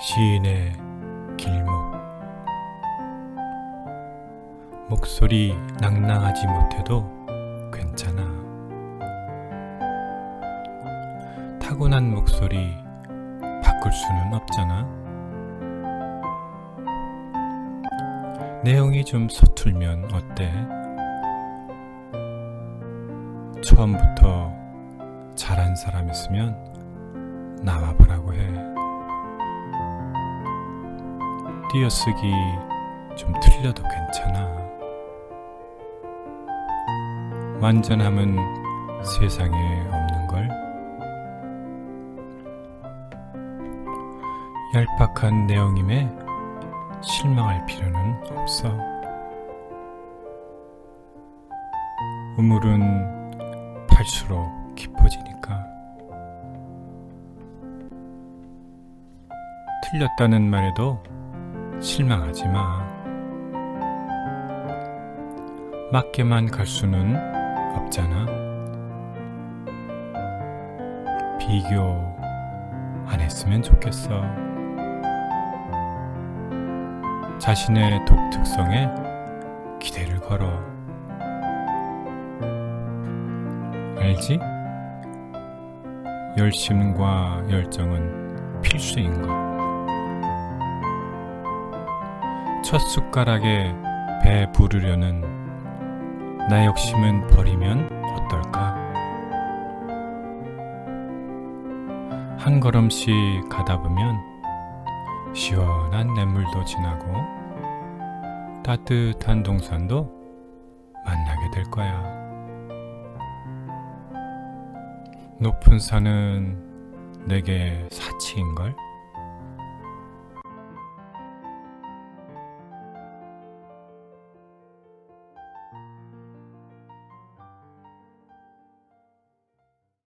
시인의 길목 목소리 낭낭하지 못해도 괜찮아. 타고난 목소리 바꿀 수는 없잖아. 내용이 좀 서툴면 어때? 처음부터 잘한 사람 있으면 나와보라고 해. 띄어쓰기 좀 틀려도 괜찮아. 완전함은 세상에 없는 걸. 얄팍한 내용임에 실망할 필요는 없어. 우물은 팔수록 깊어지니까. 틀렸다는 말에도 실망하지 마. 맞게만 갈 수는 없잖아. 비교 안 했으면 좋겠어. 자신의 독특성에 기대를 걸어. 알지? 열심과 열정은 필수인 것. 첫 숟가락에 배 부르려는 나 욕심은 버리면 어떨까? 한 걸음씩 가다 보면 시원한 냇물도 지나고 따뜻한 동산도 만나게 될 거야. 높은 산은 내게 사치인걸?